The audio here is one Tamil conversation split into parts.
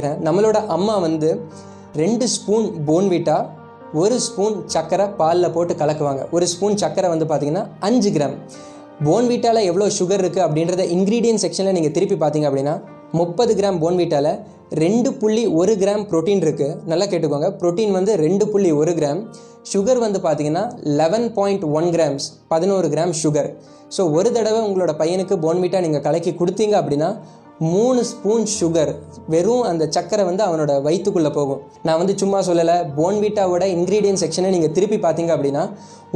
நம்மளோட அம்மா வந்து ரெண்டு ஸ்பூன் போன்விட்டா ஒரு ஸ்பூன் சர்க்கரை பாலில் போட்டு கலக்குவாங்க. ஒரு ஸ்பூன் சர்க்கரை வந்து பார்த்தீங்கன்னா அஞ்சு கிராம். போன்விட்டாவில் எவ்வளோ சுகர் இருக்குது அப்படின்றத இன்க்ரீடியன்ட் செக்ஷனில் நீங்கள் திருப்பி பார்த்தீங்க அப்படின்னா முப்பது கிராம் போன்விட்டாவில் ரெண்டு புள்ளி ஒரு கிராம் புரோட்டீன் இருக்குது நல்லா கேட்டுக்கோங்க. புரோட்டீன் வந்து ரெண்டு புள்ளி ஒரு கிராம். சுகர் வந்து பார்த்தீங்கன்னா லெவன் பாயிண்ட் ஒன் கிராம்ஸ் பதினோரு கிராம் சுகர் ஸோ ஒரு தடவை உங்களோட பையனுக்கு போன்விட்டா நீங்கள் கலக்கி கொடுத்தீங்க அப்படின்னா மூணு ஸ்பூன் சுகர் வெறும் அந்த சக்கரை வந்து அவனோட வயிற்றுக்குள்ளே போகும். நான் வந்து சும்மா சொல்லலை போன்வீட்டாவோட இன்க்ரீடியன்ட் செக்ஷனை நீங்கள் திருப்பி பார்த்தீங்க அப்படின்னா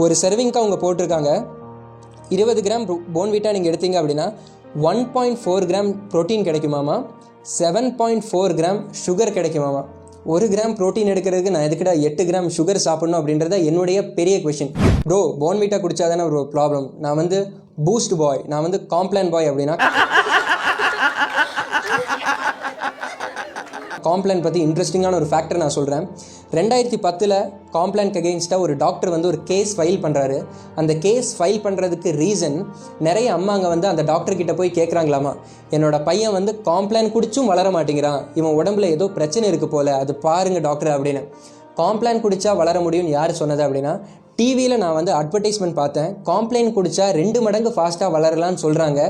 ஒரு சர்விங்க்கு அவங்க போட்டிருக்காங்க. இருபது கிராம் போன்வீட்டா நீங்கள் எடுத்தீங்க அப்படின்னா one point four gram protein கிடைக்குமாமா seven point four gram sugar கிடைக்குமாமா ஒரு கிராம் ப்ரோட்டீன் எடுக்கிறதுக்கு நான் எதுக்குடா எட்டு கிராம் சுகர் சாப்பிடணும் அப்படின்றத என்னுடைய பெரிய கொஷின் ப்ரோ போன்வீட்டா குடிச்சாதானே ஒரு ப்ராப்ளம் நான் வந்து பூஸ்ட் பாய் நான் வந்து காம்ப்ளான் பாய் அப்படின்னா காம்ப்ளான் பற்றி இன்ட்ரெஸ்டிங்கான ஒரு ஃபேக்டர் நான் சொல்கிறேன் ரெண்டாயிரத்தி பத்தில் காம்ப்ளான்க்கு அகெயின்ஸ்டாக ஒரு டாக்டர் வந்து ஒரு கேஸ் ஃபைல் பண்ணுறாரு அந்த கேஸ் ஃபைல் பண்ணுறதுக்கு ரீசன் நிறைய அம்மாங்க வந்து அந்த டாக்டர் கிட்ட போய் கேட்குறாங்களாமா என்னோட பையன் வந்து காம்ப்ளான் குடிச்சும் வளர மாட்டேங்கிறான். இவன் உடம்புல ஏதோ பிரச்சனை இருக்குது போல அது பாருங்கள் டாக்டர் அப்படின்னு. காம்ப்ளான் குடித்தா வளர முடியும்னு யார் சொன்னது அப்படின்னா டிவியில் நான் வந்து அட்வர்டைஸ்மெண்ட் பார்த்தேன். காம்ப்ளைன் குடித்தா ரெண்டு மடங்கு ஃபாஸ்ட்டாக வளரலான்னு சொல்கிறாங்க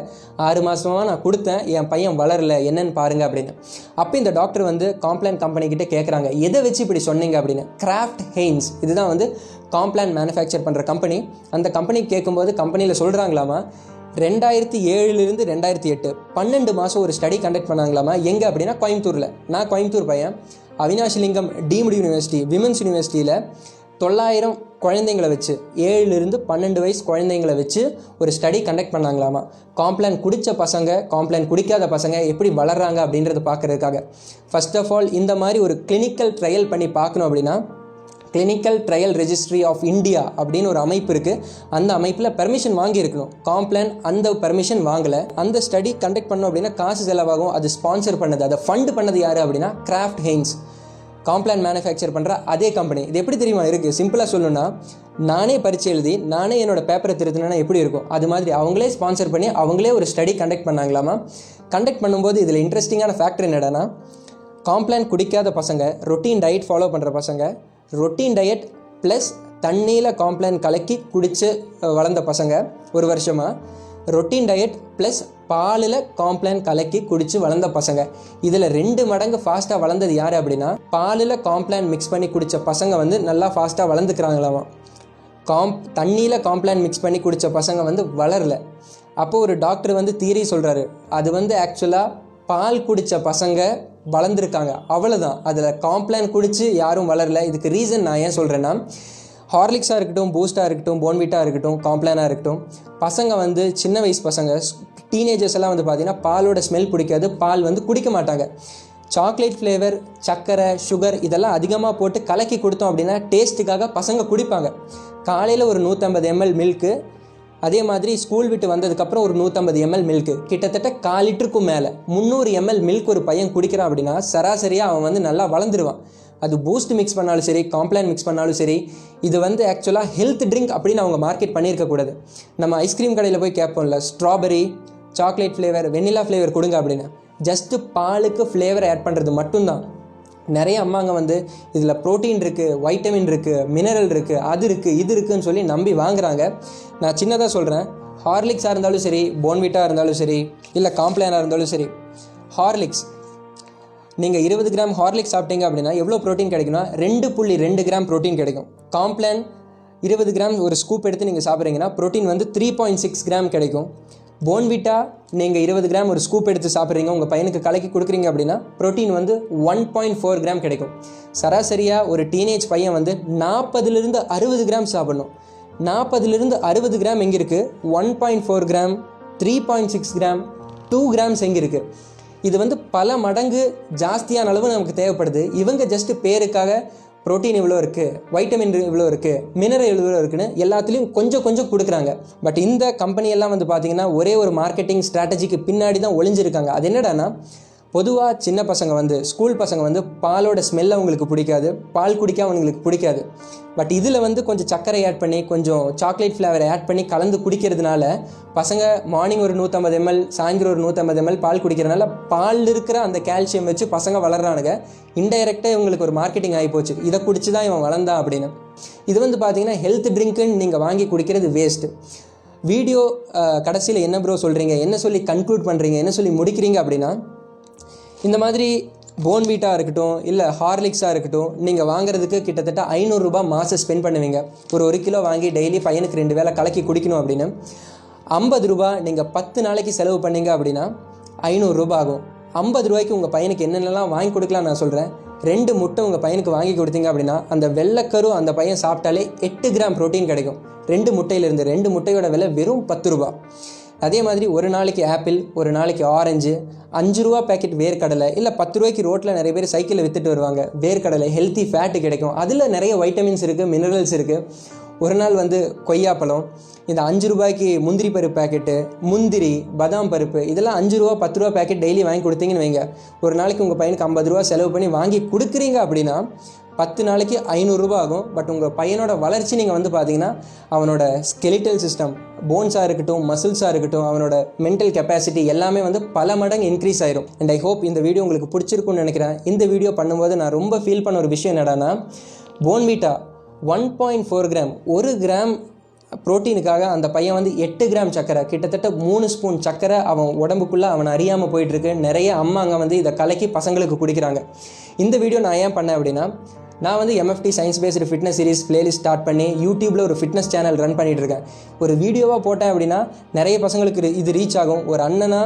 ஆறு மாதமாக நான் கொடுத்தேன். என் பையன் வளரல. என்னன்னு பாருங்கள் அப்படின்னு. அப்போ இந்த டாக்டர் வந்து காம்ப்ளைண்ட் கம்பெனிக்கிட்ட கேட்குறாங்க எதை வச்சு இப்படி சொன்னீங்க? அப்படின்னு. கிராஃப்ட் ஹெயின்ஸ் இதுதான் வந்து காம்ப்ளான் மேனுஃபேக்சர் பண்ணுற கம்பெனி அந்த கம்பெனி கேட்கும்போது கம்பெனியில் சொல்கிறாங்களாமா ரெண்டாயிரத்தி ஏழுலேருந்து ரெண்டாயிரத்தி எட்டு. பன்னெண்டு மாதம் ஒரு ஸ்டடி கண்டக்ட் பண்ணாங்களாமா? எங்கே அப்படின்னா கோயம்புத்தூரில். நான் கோயம்புத்தூர் பையன். அவினாஷிலிங்கம் டீம்டு யூனிவர்சிட்டி விமன்ஸ் யூனிவர்சிட்டியில் தொள்ளாயிரம் குழந்தைங்களை வச்சு ஏழுலேருந்து பன்னெண்டு வயசு குழந்தைங்களை வச்சு ஒரு ஸ்டடி கண்டக்ட் பண்ணாங்களாமா? காம்ப்ளான் குடித்த பசங்க காம்ப்ளான் குடிக்காத பசங்க எப்படி வளர்கிறாங்க அப்படின்றத பார்க்குறதுக்காக. ஃபர்ஸ்ட் ஆஃப் ஆல் இந்த மாதிரி ஒரு கிளினிக்கல் ட்ரையல் பண்ணி பார்க்கணும் அப்படின்னா clinical trial registry of India அப்படின்னு ஒரு அமைப்பு இருக்குது அந்த அமைப்பில் பெர்மிஷன் வாங்கியிருக்கணும். காம்ப்ளான் அந்த பெர்மிஷன் வாங்கலை. அந்த ஸ்டடி கண்டக்ட் பண்ணோம் அப்படின்னா காசு செலவாகும் அது ஸ்பான்சர் பண்ணது. அதை ஃபண்ட் பண்ணது யார் அப்படின்னா கிராஃப்ட் ஹெயின்ஸ் காம்ப்ளான் மேனுஃபேக்சர் பண்ணுற அதே கம்பெனி இது எப்படி தெரியுமா? இருக்குது சிம்பிளாக சொல்லணும்னா நானே பரிச்சு எழுதி நானே என்னோட பேப்பரை திருத்தினா எப்படி இருக்கும்? அது மாதிரி அவங்களே ஸ்பான்சர் பண்ணி அவங்களே ஒரு ஸ்டடி கண்டக்ட் பண்ணாங்களாமா கண்டக்ட் பண்ணும்போது இதில் இன்ட்ரெஸ்டிங்கான ஃபேக்டர் என்னடானா காம்ப்ளான் குடிக்காத பசங்க ரொட்டீன் டயட் ஃபாலோ பண்ணுற பசங்க ரொட்டீன் டயட் ப்ளஸ் தண்ணியில் காம்ப்ளான் கலக்கி குடித்து வளர்ந்த பசங்க ஒரு வருஷமாக ரொட்டீன் டயட் ப்ளஸ் பாலில் காம்ப்ளான் கலக்கி குடித்து வளர்ந்த பசங்க. இதில் ரெண்டு மடங்கு ஃபாஸ்ட்டாக வளர்ந்தது யார் அப்படின்னா பாலில் காம்ப்ளான் மிக்ஸ் பண்ணி குடித்த பசங்க வந்து நல்லா ஃபாஸ்ட்டாக வளர்ந்துக்கிறாங்களாமா. காம் தண்ணியில் காம்ப்ளான் மிக்ஸ் பண்ணி குடித்த பசங்க வந்து வளரல. அப்போது ஒரு டாக்டர் வந்து தீரி சொல்கிறாரு அது வந்து ஆக்சுவலாக பால் குடித்த பசங்க வளர்ந்துருக்காங்க. அவ்வளோதான் அதில் காம்ப்ளான் குடித்து யாரும் வளரல. இதுக்கு ரீசன் நான் ஏன் சொல்கிறேன்னா ஹார்லிக்ஸாக இருக்கட்டும் பூஸ்ட்டாக இருக்கட்டும் போன்விட்டாக இருக்கட்டும் காம்ப்ளானாக இருக்கட்டும் பசங்க வந்து சின்ன வயசு பசங்க டீனேஜர்ஸ் எல்லாம் வந்து பார்த்திங்கன்னா பாலோட ஸ்மெல் பிடிக்காது பால் வந்து குடிக்க மாட்டாங்க. சாக்லேட் ஃப்ளேவர் சர்க்கரை சுகர் இதெல்லாம் அதிகமாக போட்டு கலக்கி கொடுத்தோம் அப்படின்னா டேஸ்ட்டுக்காக பசங்க குடிப்பாங்க. காலையில் ஒரு நூற்றம்பது எம்எல் மில்க்கு அதே மாதிரி ஸ்கூல் விட்டு வந்ததுக்கப்புறம் ஒரு நூற்றம்பது எம்எல் மில்க்கு கிட்டத்தட்ட கால் லிட்டருக்கும் மேலே. முந்நூறு எம்எல் மில்க் ஒரு பையன் குடிக்கிறான் அப்படின்னா சராசரியாக அவன் வந்து நல்லா வளர்ந்துருவான். அது பூஸ்ட் மிக்ஸ் பண்ணாலும் சரி காம்ப்ளான் மிக்ஸ் பண்ணாலும் சரி இது வந்து ஆக்சுவலாக ஹெல்த் ட்ரிங்க் அப்படின்னு அவங்க மார்க்கெட் பண்ணியிருக்கக்கூடாது நம்ம ஐஸ்கிரீம் கடையில் போய் கேட்போம்ல strawberry chocolate flavour vanilla flavour கொடுங்க அப்படின்னு. ஜஸ்ட்டு பாலுக்கு ஃப்ளேவர் ஆட் பண்ணுறது மட்டும்தான். நிறைய அம்மாங்க வந்து இதில் ப்ரோட்டீன் இருக்குது வைட்டமின் இருக்குது மினரல் இருக்குது அது இருக்குது இது இருக்குதுன்னு சொல்லி நம்பி வாங்குறாங்க. நான் சின்னதாக சொல்கிறேன் ஹார்லிக்ஸாக இருந்தாலும் சரி போன்விட்டாக இருந்தாலும் சரி இல்லை காம்ப்ளானாக இருந்தாலும் சரி ஹார்லிக்ஸ் நீங்கள் இருபது கிராம் ஹார்லிக்ஸ் சாப்பிட்டீங்க அப்படின்னா எவ்வளோ ப்ரோட்டீன் கிடைக்கும்னா ரெண்டு புள்ளி ரெண்டு கிராம் ப்ரோட்டீன் கிடைக்கும். காம்ப்ளான் இருபது கிராம் ஒரு ஸ்கூப் எடுத்து நீங்கள் சாப்பிட்றீங்கன்னா ப்ரோட்டீன் வந்து த்ரீ பாயிண்ட் சிக்ஸ் கிராம் கிடைக்கும். போன்விட்டா நீங்கள் இருபது கிராம் ஒரு ஸ்கூப் எடுத்து சாப்பிட்றீங்க உங்கள் பையனுக்கு கலக்கி கொடுக்குறீங்க அப்படின்னா ப்ரோட்டீன் வந்து ஒன் பாயிண்ட் ஃபோர் கிராம் கிடைக்கும். சராசரியாக ஒரு டீனேஜ் பையன் வந்து நாற்பதுலேருந்து அறுபது கிராம் சாப்பிடணும். நாற்பதுலேருந்து அறுபது கிராம் எங்கே இருக்குது one point four gram three point six gram two grams எங்கே இருக்குது இது வந்து பல மடங்கு ஜாஸ்தியான அளவு நமக்கு தேவைப்படுது. இவங்க ஜஸ்ட் பேருக்காக ப்ரோட்டீன் இவ்வளோ இருக்குது வைட்டமின் இவ்வளோ இருக்குது மினரல் இவ்வளோ இருக்குன்னு எல்லாத்துலேயும் கொஞ்சம் கொஞ்சம் கொடுக்குறாங்க. பட் இந்த கம்பெனியெல்லாம் வந்து பார்த்திங்கன்னா ஒரே ஒரு மார்க்கெட்டிங் ஸ்ட்ராட்டஜிக்கு பின்னாடி தான் ஒளிஞ்சிருக்காங்க. அது என்னடான்னா பொதுவாக சின்ன பசங்க வந்து ஸ்கூல் பசங்க வந்து பாலோட ஸ்மெல் அவங்களுக்கு பிடிக்காது பால் குடிக்க அவங்களுக்கு பிடிக்காது. பட் இதில் வந்து கொஞ்சம் சர்க்கரை ஆட் பண்ணி கொஞ்சம் சாக்லேட் ஃப்ளேவரை ஆட் பண்ணி கலந்து குடிக்கிறதுனால பசங்க மார்னிங் ஒரு நூற்றம்பது எம்எல் சாயந்தரம் ஒரு நூற்றம்பது எம்எல் பால் குடிக்கிறதுனால பால் இருக்கிற அந்த கால்சியம் வச்சு பசங்க வளர்றானுங்க. இன்டைரக்டாக இவங்களுக்கு ஒரு மார்க்கெட்டிங் ஆகி போச்சு. இதை குடிச்சு தான் இவன் வளர்ந்தான் அப்படின்னு. இது வந்து பார்த்தீங்கன்னா ஹெல்த் ட்ரிங்க்குன்னு நீங்கள் வாங்கி குடிக்கிறது வேஸ்ட்டு வீடியோ கடைசியில் என்ன ப்ரோ சொல்கிறீங்க என்ன சொல்லி கன்க்ளூட் பண்ணுறீங்க என்ன சொல்லி முடிக்கிறீங்க அப்படின்னா இந்த மாதிரி போன்வீட்டாக இருக்கட்டும் இல்லை ஹார்லிக்ஸாக இருக்கட்டும் நீங்கள் வாங்குறதுக்கு கிட்டத்தட்ட ஐநூறுரூபா மாதம் ஸ்பெண்ட் பண்ணுவீங்க. ஒரு ஒரு கிலோ வாங்கி டெய்லி பையனுக்கு ரெண்டு வேளை கலக்கி குடிக்கணும் அப்படின்னு. ஐம்பது ரூபா நீங்கள் பத்து நாளைக்கு செலவு பண்ணீங்க அப்படின்னா ஐநூறுரூபா ஆகும். ஐம்பது ரூபாய்க்கு உங்கள் பையனுக்கு என்னென்னலாம் வாங்கி கொடுக்கலாம் நான் சொல்கிறேன் ரெண்டு முட்டை உங்கள் பையனுக்கு வாங்கி கொடுத்தீங்க அப்படின்னா அந்த வெள்ளைக்கரு அந்த பையன் சாப்பிட்டாலே எட்டு கிராம் ப்ரோட்டீன் கிடைக்கும். ரெண்டு முட்டையிலிருந்து ரெண்டு முட்டையோட விலை வெறும் பத்து ரூபா அதே மாதிரி ஒரு நாளைக்கு ஆப்பிள் ஒரு நாளைக்கு ஆரஞ்சு அஞ்சு ரூபா பேக்கெட் வேர்க்கடலை இல்லை பத்து ரூபாய்க்கு ரோட்டில் நிறைய பேர் சைக்கிளில் விற்றுட்டு வருவாங்க. வேர்க்கடலை ஹெல்த்தி ஃபேட்டு கிடைக்கும். அதில் நிறைய வைட்டமின்ஸ் இருக்குது மினரல்ஸ் இருக்குது ஒரு நாள் வந்து கொய்யாப்பழம் இந்த அஞ்சு ரூபாய்க்கு முந்திரி பருப்பு பேக்கெட்டு முந்திரி பதாம் பருப்பு இதெல்லாம் அஞ்சு ரூபா பத்து ரூபா பேக்கெட் டெய்லி வாங்கி கொடுத்தீங்கன்னு வைங்க. ஒரு நாளைக்கு உங்கள் பையனுக்கு ஐம்பது ரூபா செலவு பண்ணி வாங்கி கொடுக்குறீங்க அப்படின்னா பத்து நாளைக்கு ஐநூறுரூபா ஆகும். பட் உங்கள் பையனோட வளர்ச்சி நீங்கள் வந்து பார்த்தீங்கன்னா அவனோட ஸ்கெலிட்டல் சிஸ்டம் போன்ஸாக இருக்கட்டும் மசில்ஸாக இருக்கட்டும் அவனோட மென்டல் கெப்பாசிட்டி எல்லாமே வந்து பல மடங்கு இன்க்ரீஸ் ஆயிரும். அண்ட் ஐ ஹோப் இந்த வீடியோ உங்களுக்கு பிடிச்சிருக்கும்னு நினைக்கிறேன். இந்த வீடியோ பண்ணும்போது நான் ரொம்ப ஃபீல் பண்ண ஒரு விஷயம் என்னடானா Bournvita one point four gram ஒரு கிராம் புரோட்டீனுக்காக அந்த பையன் வந்து எட்டு கிராம் சக்கரை கிட்டத்தட்ட மூணு ஸ்பூன் சக்கரை அவன் உடம்புக்குள்ளே அவன் அறியாமல் போயிட்டுருக்கு நிறைய அம்மாங்க வந்து இதை கலக்கி பசங்களுக்கு குடிக்கிறாங்க. இந்த வீடியோ நான் ஏன் பண்ணேன் அப்படின்னா நான் வந்து MFT science based fitness series playlist start பண்ணி யூடியூப்பில் ஒரு ஃபிட்னஸ் சேனல் ரன் பண்ணிட்டு இருக்கேன் ஒரு வீடியோவாக போட்டேன் அப்படின்னா நிறைய பசங்களுக்கு இது ரீச் ஆகும். ஒரு அண்ணனா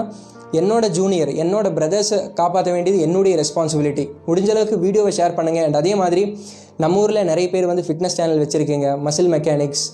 என்னோட ஜூனியர் என்னோட பிரதர்ஸை காப்பாற்ற வேண்டியது என்னுடைய ரெஸ்பான்சிபிலிட்டி முடிஞ்ச அளவுக்கு வீடியோவை ஷேர் பண்ணுங்கள் அண்ட் அதே மாதிரி நம்ம ஊரில் நிறைய பேர் வந்து ஃபிட்னஸ் சேனல் வச்சுருக்கீங்க. Muscle mechanics